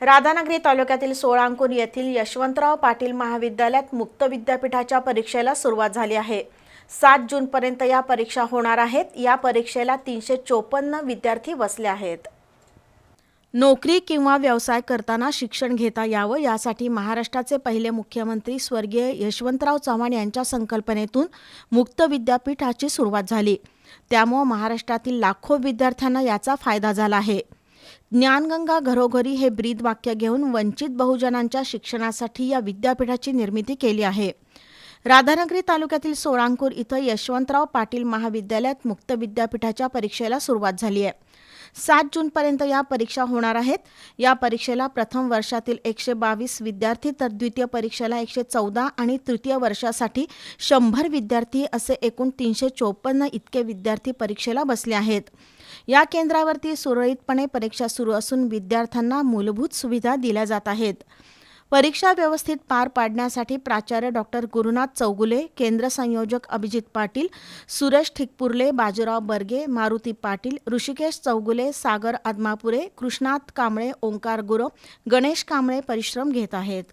राधानगरी तालुक्यातील सोळांकूर येथील यशवंतराव पाटील महाविद्यालयात मुक्त विद्यापीठाच्या परीक्षेला सुरुवात झाली आहे. सात जूनपर्यंत या परीक्षा होणार आहेत. या परीक्षेला तीनशे चोपन्न विद्यार्थी बसले आहेत. नोकरी किंवा व्यवसाय करताना शिक्षण घेता यावं यासाठी महाराष्ट्राचे पहिले मुख्यमंत्री स्वर्गीय यशवंतराव चव्हाण यांच्या संकल्पनेतून मुक्त विद्यापीठाची सुरुवात झाली. त्यामुळं महाराष्ट्रातील लाखो विद्यार्थ्यांना याचा फायदा झाला आहे. ज्ञानगंगा घरोघरी हे ब्रीद वाक्य घेऊन वंचित बहुजनांच्या शिक्षणासाठी या विद्यापीठाची निर्मिती केली आहे. राधानगरी तालुक्यातील सोळांपूर इथं यशवंतराव पाटील महाविद्यालयात मुक्त विद्यापीठाच्या परीक्षेला सुरुवात झाली आहे. सात जूनपर्यंत या परीक्षा होणार आहेत. या परीक्षेला प्रथम वर्षातील एकशे बावीस विद्यार्थी तर द्वितीय परीक्षेला एकशे चौदा आणि तृतीय वर्षासाठी शंभर विद्यार्थी असे एकूण तीनशे चोपन्न इतके विद्यार्थी परीक्षेला बसले आहेत. या केंद्रावरती सुरळीतपणे परीक्षा सुरू असून विद्यार्थ्यांना मूलभूत सुविधा दिल्या जात आहेत. परीक्षा व्यवस्थित पार पाडण्यासाठी प्राचार्य डॉक्टर गुरुनाथ चौगुले केंद्र संयोजक अभिजित पाटील सुरेश ठिकपुर्ले बाजीराव बर्गे मारुती पाटील ऋषिकेश चौगुले सागर आदमापुरे कृष्णात कांबळे ओंकार गुरव गणेश कांबळे परिश्रम घेत आहेत.